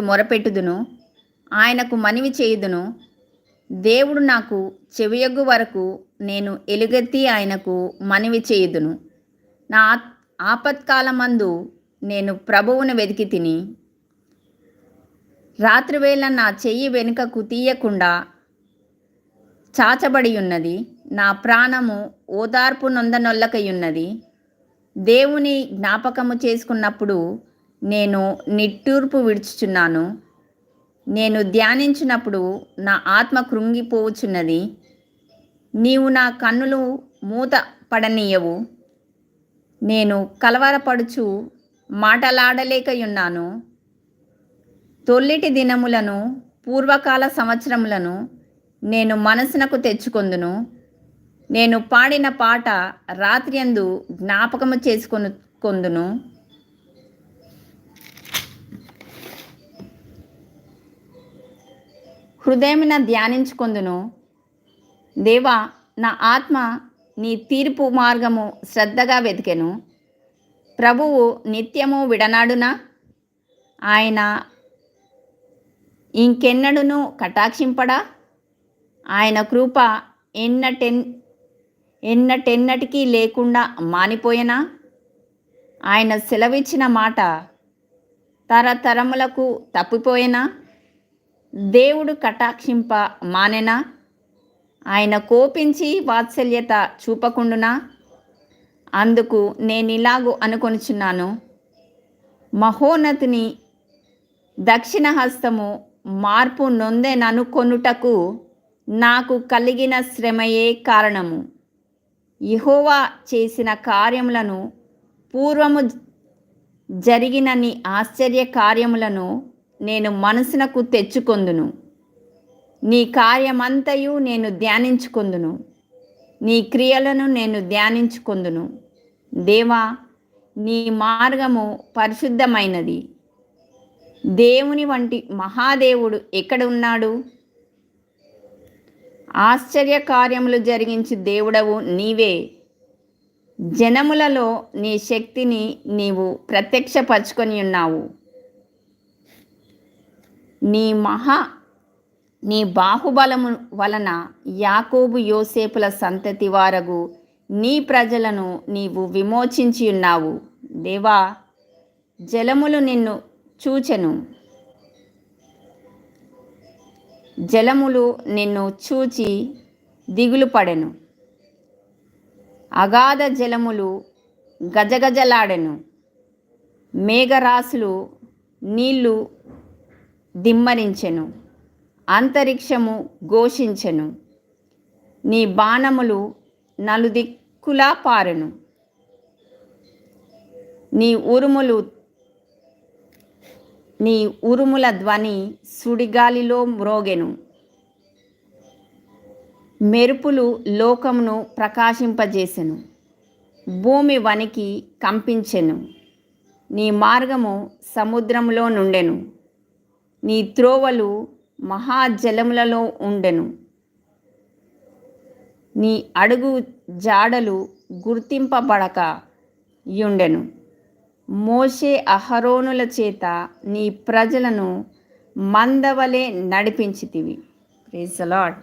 మొరపెట్టుదును ఆయనకు మనవి చేయుదును. దేవుడు నాకు చెవియొగ్గు వరకు నేను ఎలుగెత్తి ఆయనకు మనవి చేయుదును. నా ఆపత్కాలమందు నేను ప్రభువును వెతికి తిని రాత్రివేళ నా చెయ్యి వెనుకకు తీయకుండా చాచబడి ఉన్నది నా ప్రాణము ఓదార్పు నొందనొల్లకయున్నది. దేవుని జ్ఞాపకము చేసుకున్నప్పుడు నేను నిట్టూర్పు విడుచుచున్నాను. నేను ధ్యానించినప్పుడు నా ఆత్మ కృంగిపోవచ్చున్నది నీవు నా కన్నులు మూత పడనీయవు. నేను కలవరపడుచు మాటలాడలేకయున్నాను. తొల్లిటి దినములను పూర్వకాల సంవత్సరములను నేను మనసునకు తెచ్చుకొందును. నేను పాడిన పాట రాత్రియందు జ్ఞాపకము చేసుకొను కొందును. హృదయమున ధ్యానించుకొందును. దేవా నా ఆత్మ నీ తీర్పు మార్గము శ్రద్ధగా వెతికెను. ప్రభువు నిత్యము విడనాడునా? ఆయన ఇంకెన్నడును కటాక్షింపడా? ఆయన కృప ఎన్నటెన్ ఎన్నటెన్నటికీ లేకుండా మానిపోయెనా? ఆయన సెలవిచ్చిన మాట తరతరములకు తప్పిపోయేనా? దేవుడు కటాక్షింప మానెనా? ఆయన కోపించి వాత్సల్యత చూపకుండునా? అందుకు నేనిలాగు అనుకొనుచున్నాను. మహోన్నతిని దక్షిణ హస్తము మార్పు నొందెననుకొనుటకు నాకు కలిగిన శ్రమయే కారణము. ఇహోవా చేసిన కార్యములను పూర్వము జరిగినని ఆశ్చర్య కార్యములను నేను మనసునకు తెచ్చుకొందును. నీ కార్యమంతయు నేను ధ్యానించుకొందును. నీ క్రియలను నేను ధ్యానించుకొందును. దేవా నీ మార్గము పరిశుద్ధమైనది. దేవుని వంటి మహాదేవుడు ఎక్కడ ఉన్నాడు ఆశ్చర్య కార్యములు జరిగించి దేవుడవు నీవే. జనములలో నీ శక్తిని నీవు ప్రత్యక్షపరచుకొని ఉన్నావు. నీ మహా నీ బాహుబలము వలన యాకోబు యోసేపుల సంతతి వారగు నీ ప్రజలను నీవు విమోచించి ఉన్నావు. దేవా జలములు నిన్ను చూచెను. జలములు నిన్ను చూచి దిగులు పడెను. అగాధ జలములు గజగజలాడెను. మేఘరాశులు నీళ్ళు దిమ్మరించెను. అంతరిక్షము ఘోషించెను. నీ బాణములు నలుదిక్కులా పారెను. నీ ఉరుములు నీ ఉరుముల ధ్వని సుడిగాలిలో మ్రోగెను. మెరుపులు లోకమును ప్రకాశింపజేసెను. భూమి వనికి కంపించెను. నీ మార్గము సముద్రంలో నుండెను. నీ త్రోవలు మహాజలములలో ఉండెను. నీ అడుగు జాడలు గుర్తింపబడక యుండెను. మోషే అహరోనుల చేత నీ ప్రజలను మందవలే నడిపించితివి. Praise lord